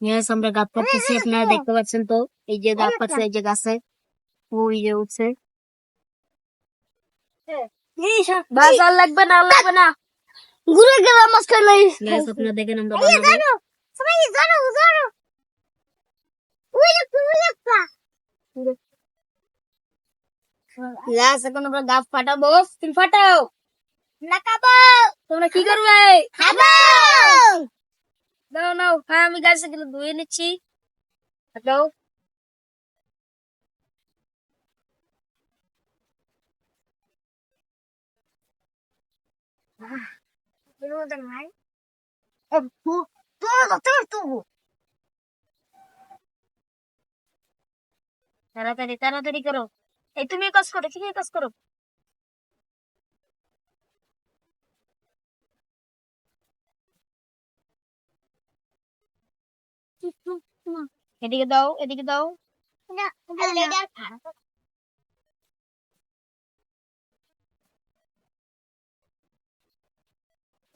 Yes, আমরা গাছ পাচ্ছি আপনারা দেখতে পাচ্ছেন তো এই যে গাছ পাচ্ছে এই যে গাছে ওই যে উঠছে বাস আর লাগবে না আর লাগবে না ঘুরে গেলাম মাঝখানে Yes, আপনারা দেখেন আমরা বানাবো সবাই জানো জানো ওই যে তুমি একটা Yes, এখন আমরা গাছ ফাটাবো তুমি ফাটাও না খাব তোমরা কি করবে খাব দাও নাও হ্যাঁ আমি গাছগুলো ধুয়ে নিচ্ছি। তো তাড়াতাড়ি তাড়াতাড়ি করো। এই তুমি কাজ করো আছে কাজ করো। এদিকে দাও এদিকে দাও।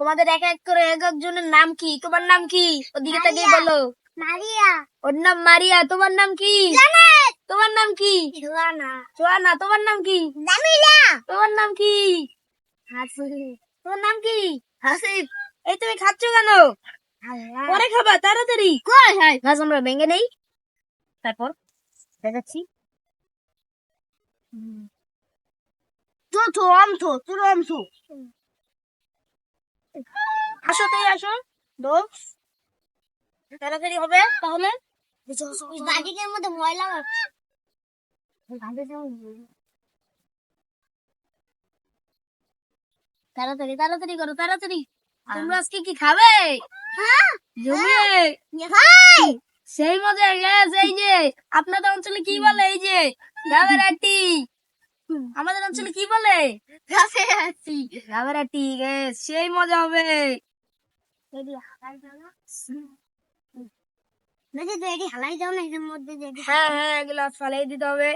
তোমাদের এক এক করে এক একজনের নাম কি? তোমার নাম কি? ওদিকে তাকিয়ে বলো। মারিয়া। ওর নাম মারিয়া। তোমার নাম কি? তোমার নাম কি? সোয়ানা তোমার নাম কি? জামিলা। তোমার নাম কি? হাসি তোমার নাম কি? হাসিব এই তুমি খাচ্ছ কেন? পরে খাবা তাড়াতাড়ি। কই হাই? গাছ আমরা ভেঙে নেই। তারপর দেখাচ্ছি। তো তো আম তো তো আসো তাই আসো। তাড়াতাড়ি হবে তাহলে? বাটিকের মধ্যে ময়লা তাড়াতাড়ি তাড়াতাড়ি করো তাড়াতাড়ি। তোমরা আজকে কি খাবে? সেই মজা গেছে এই যে। আপনাদের অঞ্চলে কি বলে এই যে? গাবের আটি আমাদের অঞ্চলে কি বলে? গ্যাস সেই মজা হবে। হালাই দাও না? মধ্যে হ্যাঁ হ্যাঁ এগুলো ফালাই দিতে হবে।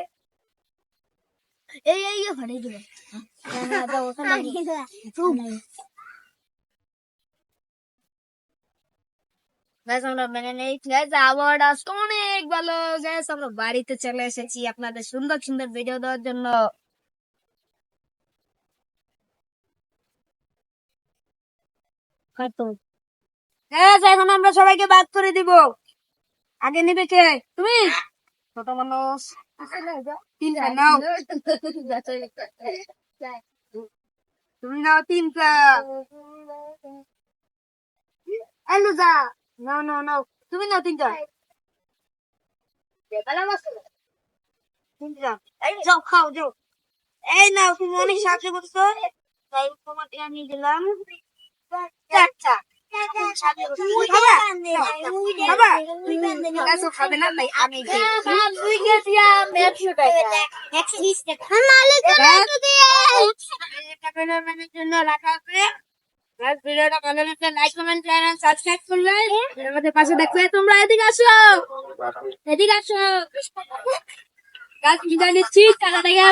এই এই দিবে হ্যাঁ, হ্যাঁ, আমরা মেনে নেই। অনেক ভালো। আমরা বাড়িতে চলে এসেছি আপনাদের সুন্দর সুন্দর ভিডিও দেওয়ার জন্য। এখন আমরা সবাইকে বাদ করে দিব। আগে নিবে কে? তুমি? ছোট মানুষ। তুমি নাও তিনটা এলো যা। নাও নাও নাও তুমি নাও তিনটা তিনটা এই যাও খাও যাও এই নাও তুমি অনেক সাহায্য করছ তাই তোমাকে আমি দিলাম চারটা না জন্য রাখা আর ভিডিওটা ভালো লাগলে লাইক কমেন্ট চ্যানেল পাশে দেখলে তোমরা এদিকে আসো এদিকে আসো গাছ বিদায় নিচ্ছি থেকে